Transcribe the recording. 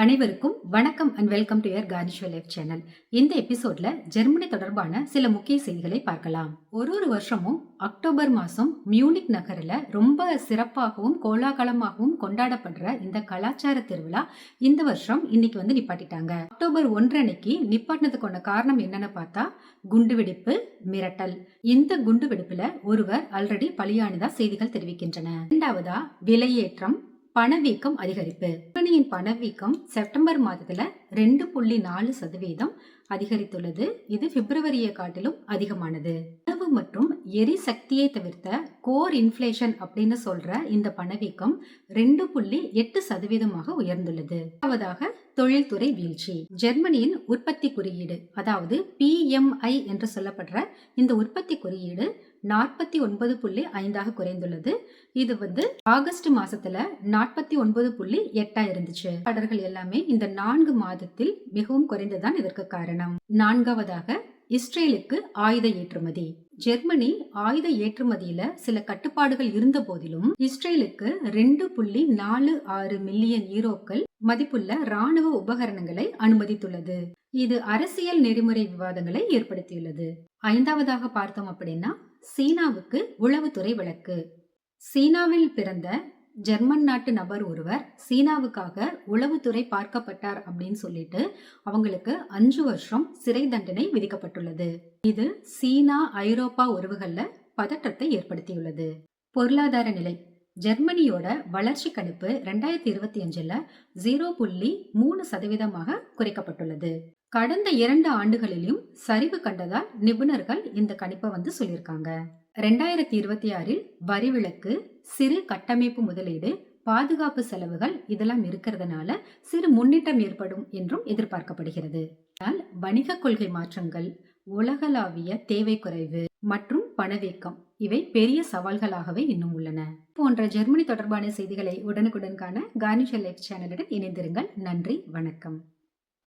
அனைவருக்கும் வணக்கம் and welcome to your carnival life channel இந்த எபிசோட்ல ஜெர்மனி தொடர்பான சில முக்கிய செய்திகளை பார்க்கலாம். ஒரு ஒரு வருஷமும் அக்டோபர் மாதம் மியூனிக் நகரில் ரொம்ப சிறப்பாகவும் கோலாகலமாகவும் கொண்டாடப்படுற இந்த கலாச்சார திருவிழா இந்த வருஷம் இன்னைக்கு வந்து நிப்பாட்டிட்டாங்க. அக்டோபர் ஒன்று அன்னைக்கு நிப்பாட்டினதுக்கான காரணம் என்னன்னு பார்த்தா குண்டுவெடிப்பு மிரட்டல். இந்த குண்டுவெடிப்புல ஒருவர் ஆல்ரெடி பலியானதா செய்திகள் தெரிவிக்கின்றன. இரண்டாவதா விலையேற்றம் பணவீக்கம் அதிகரிப்பு. விற்பனையின் பணவீக்கம் செப்டம்பர் மாதத்துல ரெண்டு புள்ளி நாலு சதவீதம் அதிகரித்துள்ளது. இது பிப்ரவரியை காட்டிலும் அதிகமானது. உணவு மற்றும் எரிசக்தியை தவிர்த்த கோர் இன்ஃப்ளேஷன் அப்படின்னு சொல்ற இந்த பணவீக்கம் ரெண்டு புள்ளி எட்டு சதவீதமாக உயர்ந்துள்ளது. இரண்டாவதாக தொழில்துறை வீழ்ச்சி. ஜெர்மனியின் உற்பத்தி குறியீடு அதாவது பிஎம்ஐ என்று சொல்லப்படுற இந்த உற்பத்தி குறியீடு நாற்பத்தி ஒன்பது புள்ளி ஐந்தாக குறைந்துள்ளது. இது வந்து ஆகஸ்ட் மாசத்துல நாற்பத்தி ஒன்பது புள்ளி எட்டா இருந்துச்சு. படர்கள் எல்லாமே இந்த நான்கு மாதத்தில் மிகவும் குறைந்ததான் இதற்கு காரணம். நான்காவதாக இஸ்ரேலுக்கு ஆயுத ஏற்றுமதி. ஜெர்மனி ஆயுத ஏற்றுமதியில சில கட்டுப்பாடுகள் இருந்த போதிலும் இஸ்ரேலுக்கு ரெண்டு புள்ளி நாலு ஆறு மில்லியன் ஈரோக்கள் மதிப்புள்ள ராணுவ உபகரணங்களை அனுமதித்துள்ளது. இது அரசியல் நெறிமுறை விவாதங்களை ஏற்படுத்தியுள்ளது. ஐந்தாவதாக பார்த்தோம் அப்படின்னா சீனாவுக்கு உளவுத்துறை விளக்கு சீனாவில் பிறந்த ஜெர்மன் நாட்டு நபர் ஒருவர் சீனாவுக்காக உளவுத்துறை பார்க்கப்பட்டார் அப்படின்னு சொல்லிட்டு அவங்களுக்கு அஞ்சு வருஷம் சிறை தண்டனை விதிக்கப்பட்டுள்ளது. இது சீனா ஐரோப்பா உறவுகள்ல பதற்றத்தை ஏற்படுத்தியுள்ளது. பொருளாதார நிலை. ஜெர்மனியோட வளர்ச்சி கணிப்பு ரெண்டாயிரத்தி இருபத்தி அஞ்சுல ஜீரோ புள்ளி மூணு சதவீதமாக குறைக்கப்பட்டுள்ளது. கடந்த இரண்டு ஆண்டுகளிலும் சரிவு கண்டதால் நிபுணர்கள் இந்த கணிப்பை வந்து சொல்லியிருக்காங்க. ரெண்டாயிரத்தி இருபத்தி ஆறில் வரி விலக்கு சிறு கட்டமைப்பு முதலீடு பாதுகாப்பு செலவுகள் இதெல்லாம் இருக்கிறதுனால சிறு முன்னேற்றம் ஏற்படும் என்றும் எதிர்பார்க்கப்படுகிறது. ஆனால் வணிக கொள்கை மாற்றங்கள் உலகளாவிய தேவை குறைவு மற்றும் பணவீக்கம். இவை பெரிய சவால்களாகவே இன்னும் உள்ளன. போன்ற ஜெர்மனி தொடர்பான செய்திகளை உடனுக்குடன் காண கார்னிஷல் லைஃப் சேனலுடன் இணைந்திருங்கள். நன்றி வணக்கம்.